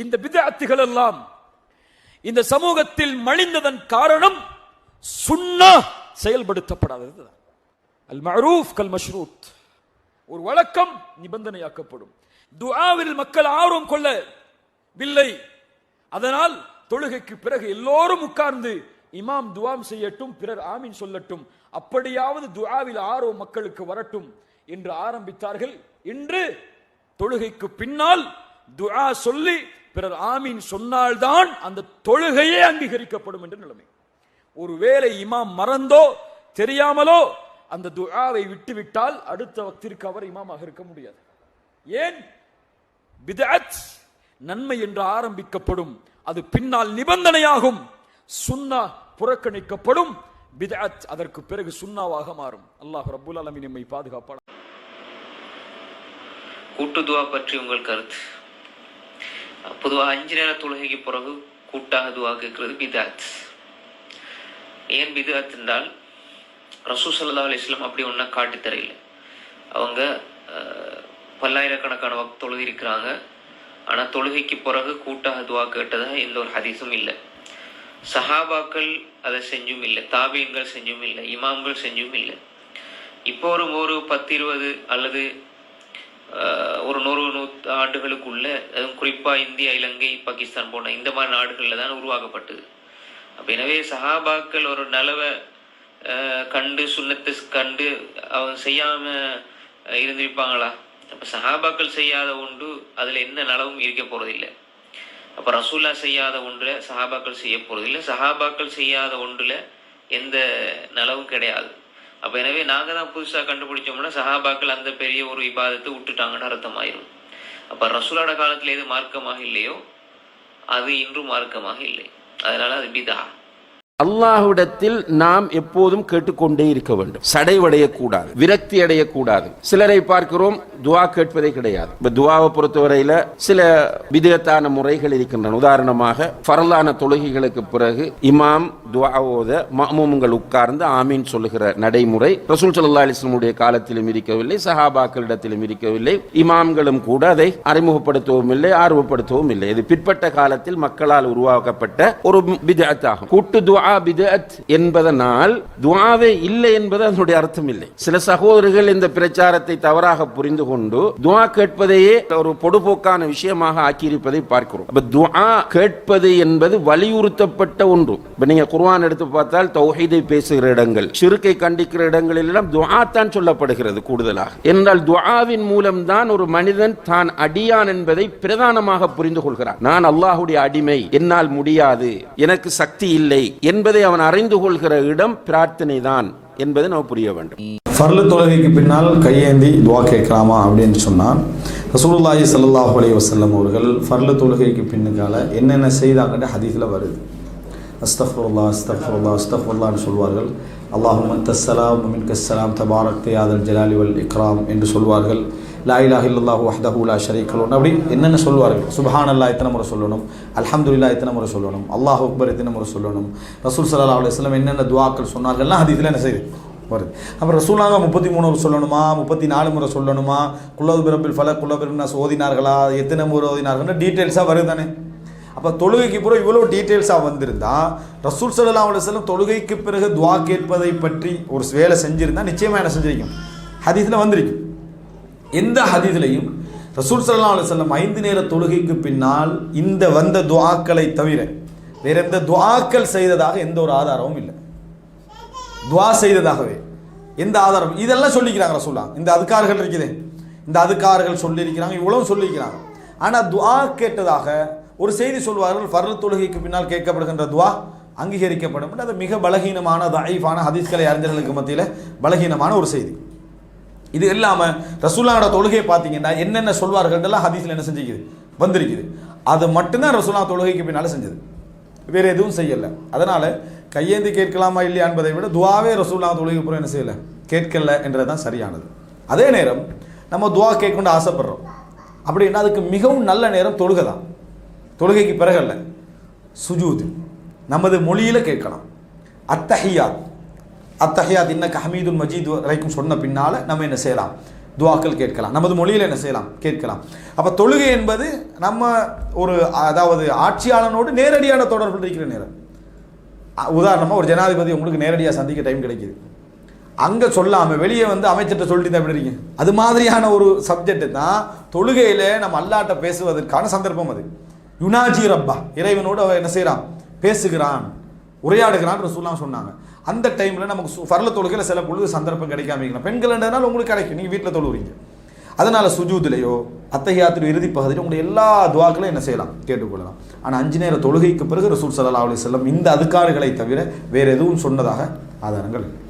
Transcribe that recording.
இந்த பிதஅத்துகள் எல்லாம் இந்த சமூகத்தில் மழிந்ததன் காரணம் சுன்னா செயல்படுத்தப்படாதது. அல் மரூஃப் கல் மஷ்ரூத். ஒரு வழக்கம் நிபந்தனையாக்கப்படும். துஆவில் மக்கள் ஆர்வம் கொள்ளவில்லை அதனால் தொழுகைக்கு பிறகு எல்லோரும் உட்கார்ந்து இமாம் துவாம் செய்யட்டும் பிறர் ஆமீன் சொல்லட்டும் அப்படியாவது துஆவில் ஆர்வம் மக்களுக்கு வரட்டும் என்று ஆரம்பித்தார்கள். இன்று தொழுகைக்கு பின்னால் துஆ சொல்லி பிறர் ஆமீன் சொன்னால்தான் அந்த தொழுகையே அங்கீகரிக்கப்படும் என்ற நிலைமை. ஒருவேளை இமாம் மறந்தோ தெரியாமலோ அந்த துஆவை விட்டுவிட்டால் அடுத்த வக்திற்கு அவர் இமாமாக இருக்க முடியாது. ஏன்? பிதஅத் நன்மை என்று ஆரம்பிக்கப்படும். அது பின்னால் நிபந்தனையாகும். சுன்னா புறக்கணிக்கப்படும். பிதஅத் அதற்கு பிறகு சுன்னாவாக மாறும். அல்லாஹ் ரபுல் அலமின் நம்மை பாதுகாப்பான கூட்டு துவா பற்றி உங்கள் கருத்து. பொதுவாக அஞ்சு நேர தொழுகைக்கு பிறகு கூட்டாக துவா கேட்கறது பிதாத். ஏன் பிதாத் என்றால் ரசூ சல்லா அலிஸ்லாம் அப்படி ஒன்றா காட்டி தரையில் அவங்க பல்லாயிரக்கணக்கான வக் தொழுகி இருக்கிறாங்க. ஆனால் தொழுகைக்கு பிறகு கூட்டாக துவா கேட்டதாக எந்த ஒரு ஹதீஸும் இல்லை. சஹாபாக்கள் அதை செஞ்சும் இல்லை. தாபியங்கள் செஞ்சும் இல்லை. இமாம்கள் செஞ்சும் இல்லை. இப்போ ஒரு ஒரு பத்து இருபது அல்லது ஒரு நூறு நூற்று ஆண்டுகளுக்குள்ள அதுவும் குறிப்பாக இந்தியா இலங்கை பாகிஸ்தான் போன்ற இந்த மாதிரி நாடுகளில் தான் உருவாக்கப்பட்டது. அப்போ எனவே சஹாபாக்கள் ஒரு நலவை கண்டு சுண்ணத்தை கண்டு அவங்க செய்யாமல் இருந்திருப்பாங்களா? அப்போ சஹாபாக்கள் செய்யாத ஒன்று அதில் என்ன நலவும் இருக்க போகிறதில்லை அப்போ ரசூல்லா செய்யாத ஒன்றில் சஹாபாக்கள் செய்ய போகிறதில்லை சஹாபாக்கள் செய்யாத ஒன்றில் எந்த நலவும் கிடையாது. அப்போ எனவே நாங்கள் தான் புதுசாக கண்டுபிடிச்சோம்னா சஹாபாக்கள் அந்த பெரிய ஒரு விவாதத்தை விட்டுட்டாங்கன்னு அர்த்தமாயிரும். அப்போ ரசூலோட காலத்தில் எது மார்க்கமாக இல்லையோ அது இன்றும் மார்க்கமாக இல்லை. அதனால அது பிதா. அல்லாஹ்விடத்தில் நாம் எப்போதும் கேட்டுக்கொண்டே இருக்க வேண்டும். சடைவடையக்கூடாது விரக்தி அடையக்கூடாது. சிலரை பார்க்கிறோம் துவா கேட்பதே கிடையாது. இப்ப துவாவை பொறுத்தவரையில சில விதத்தான முறைகள் இருக்கின்றன. உதாரணமாக பரலான தொழுகைகளுக்கு பிறகு இமாம் துவா ஓத உட்கார்ந்து ஆமீன் சொல்லுகிற நடைமுறை. ரசூல் சல்லா அலிஸ்லமுடைய காலத்திலும் இருக்கவில்லை சஹாபாக்களிடத்திலும் இருக்கவில்லை இமாம்களும் கூட அதை அறிமுகப்படுத்தவும் இல்லை ஆர்வப்படுத்தவும் இல்லை. இது பிற்பட்ட காலத்தில் மக்களால் உருவாக்கப்பட்ட ஒரு பிதத் ஆகும். கூட்டு துவா பிதத் என்பதனால் துவாவே இல்லை என்பது அதனுடைய அர்த்தம் இல்லை. சில சகோதரர்கள் இந்த பிரச்சாரத்தை தவறாக புரிந்து கொண்டு துவா கேட்பதையே ஒரு பொடுபோக்கான விஷயமாக ஆக்கியிருப்பதை பார்க்கிறோம். துவா கேட்பது என்பது வலியுறுத்தப்பட்ட ஒன்று. இப்ப நீங்க குர்வான் எடுத்து பார்த்தால் தௌஹீதை பேசுகிற இடங்கள் ஷிர்கை கண்டிக்கிற இடங்களில் எல்லாம் தான் சொல்லப்படுகிறது கூடுதலாக. என்றால் துவாவின் மூலம்தான் ஒரு மனிதன் தான் அடியான் என்பதை பிரதானமாக புரிந்து கொள்கிறான். நான் அல்லாஹுடைய அடிமை என்னால் முடியாது எனக்கு சக்தி இல்லை என்பதை அவன் அறிந்து கொள்கிற இடம் பிரார்த்தனை தான் என்பதை நாம் புரிய வேண்டும். ஃபர்லு தொழுகைக்கு பின்னால் கையேந்தி துவா கேட்கலாமா அப்படின்னு சொன்னால் ரசூலுல்லாஹி ஸல்லல்லாஹு அலைஹி வசல்லம் அவர்கள் ஃபர்லு தொழுகைக்கு பின்னுக்கால என்னென்ன செய்தாங்கன்னு ஹதீஸில் வருது. அஸ்தஃபுல்லா அஸ்தஃபுல்லா அஸ்தஃபுல்லான்னு சொல்வார்கள். அல்லாஹும் தஸ்ஸலாம் மின் கஸ்ஸலாம் தபாரக் தியாதல் ஜலாலி வல் இக்ராம் என்று சொல்வார்கள். லா இலாஹ இல்லாஹு வஹ்தஹு லா அப்படி என்னென்ன சொல்வார்கள்? சுப்ஹானல்லாஹ் எத்தனை முறை சொல்லணும்? அல்ஹம்துலில்லாஹ் எத்தனை முறை சொல்லணும்? அல்லாஹ் அக்பர் எத்தனை முறை சொல்லணும்? ரசூல் சல்லா அலுவலம் என்னென்ன துவாக்கள் சொன்னார்கள்லாம் அது இதில் என்ன செய்யுது வருது. அப்புறம் ரசூலாக முப்பத்தி மூணு முறை சொல்லணுமா? முப்பத்தி நாலு முறை சொல்லணுமா? குல்லது பிறப்பில் ஃபல குல்லபிரபின்னாஸ் ஓதினார்களா? எத்தனை முறை ஓதினார்கள்னு டீட்டெயில்ஸாக வருது தானே. அப்போ தொழுகைக்கு பிறகு இவ்வளோ டீட்டெயில்ஸாக வந்திருந்தா ரசூல் சல்லா அலுவலம் தொழுகைக்கு பிறகு துவா கேட்பதை பற்றி ஒரு வேலை செஞ்சுருந்தா நிச்சயமாக என்ன செஞ்சிருக்கும்? ஹதீஸில் வந்திருக்கும். எந்த ஹதீஸ்லையும் ரசூல் சல்லா அலுவலம் ஐந்து நேர தொழுகைக்கு பின்னால் இந்த வந்த துவாக்களை தவிர வேற எந்த துவாக்கள் செய்ததாக எந்த ஒரு ஆதாரமும் இல்லை. துவா செய்ததாகவே எந்த ஆதாரம் இதெல்லாம் சொல்லிக்கிறாங்க ரசூல்லா இந்த அதுக்கார்கள் இருக்குது. இந்த அதுக்கார்கள் சொல்லியிருக்கிறாங்க இவ்வளவு சொல்லியிருக்கிறாங்க. ஆனால் துவா கேட்டதாக ஒரு செய்தி சொல்வார்கள் ஃபர்ல தொழுகைக்கு பின்னால் கேட்கப்படுகின்ற துவா அங்கீகரிக்கப்படும். அது மிக பலகீனமான தயீஃபான ஹதீஸ்களை அறிஞர்களுக்கு மத்தியில் பலகீனமான ஒரு செய்தி. இது இல்லாமல் ரசூல்லாவோட தொழுகையை பார்த்தீங்கன்னா என்னென்ன சொல்வார்கள்லாம் ஹதீஸில் என்ன செஞ்சுக்குது? வந்திருக்குது. அது மட்டும்தான் ரசூல்லா தொழுகைக்கு பின்னால் செஞ்சது. வேறு எதுவும் செய்யலை. அதனால் கையேந்தி கேட்கலாமா இல்லையா என்பதை விட துவாவே ரசூல்லா தொழுகை புறம் என்ன செய்யலை? கேட்கல என்றது தான் சரியானது. அதே நேரம் நம்ம துவா கேட்கணும்னு ஆசைப்படுறோம். அப்படின்னா அதுக்கு மிகவும் நல்ல நேரம் தொழுகை தான் தொழுகைக்கு பிறகல்ல? சுஜூது. நமது மொழியில் கேட்கலாம். அத்தஹியாத். அத்தஹியாத் இன்னக்கு ஹமீதுல் மஜீத் வரைக்கும் சொன்ன பின்னால் நம்ம என்ன செய்யலாம்? துவாக்கள் கேட்கலாம். நமது மொழியில் என்ன செய்யலாம்? கேட்கலாம். அப்போ தொழுகை என்பது நம்ம ஒரு அதாவது ஆட்சியாளனோடு நேரடியான தொடர்பு இருக்கிற நேரம். உதாரணமாக ஒரு ஜனாதிபதி உங்களுக்கு நேரடியாக சந்திக்க டைம் கிடைக்குது. அங்கே சொல்லாமல் வெளியே வந்து அமைச்சர்கிட்ட சொல்லிட்டு தான் எப்படி இருக்கீங்க அது மாதிரியான ஒரு சப்ஜெக்ட் தான் தொழுகையில் நம்ம அல்லாட்ட பேசுவதற்கான சந்தர்ப்பம் அது. யுனாஜி ரப்பா. இறைவனோடு அவன் என்ன செய்கிறான் பேசுகிறான். உரையாடுகிறான் ரசூல்லாம் சொன்னாங்க. அந்த டைமில் நமக்கு வரல ஃபர்ல தொழுகையில் சில பொழுது சந்தர்ப்பம் கிடைக்காம இருக்கலாம். பெண்கள்ன்றதுனால உங்களுக்கு கிடைக்கும். நீங்கள் வீட்டில் தொழுவுறீங்க. அதனால் சுஜூதிலேயோ அத்தகையாத்திர இறுதி பகுதியில் உங்களுடைய எல்லா துவாக்களையும் என்ன செய்யலாம்? கேட்டுக்கொள்ளலாம். ஆனால் அஞ்சு நேர தொழுகைக்கு பிறகு ரசூல் சல்லா அலி செல்லம் இந்த அதுக்காறுகளை தவிர வேறு எதுவும் சொன்னதாக ஆதாரங்கள் இல்லை.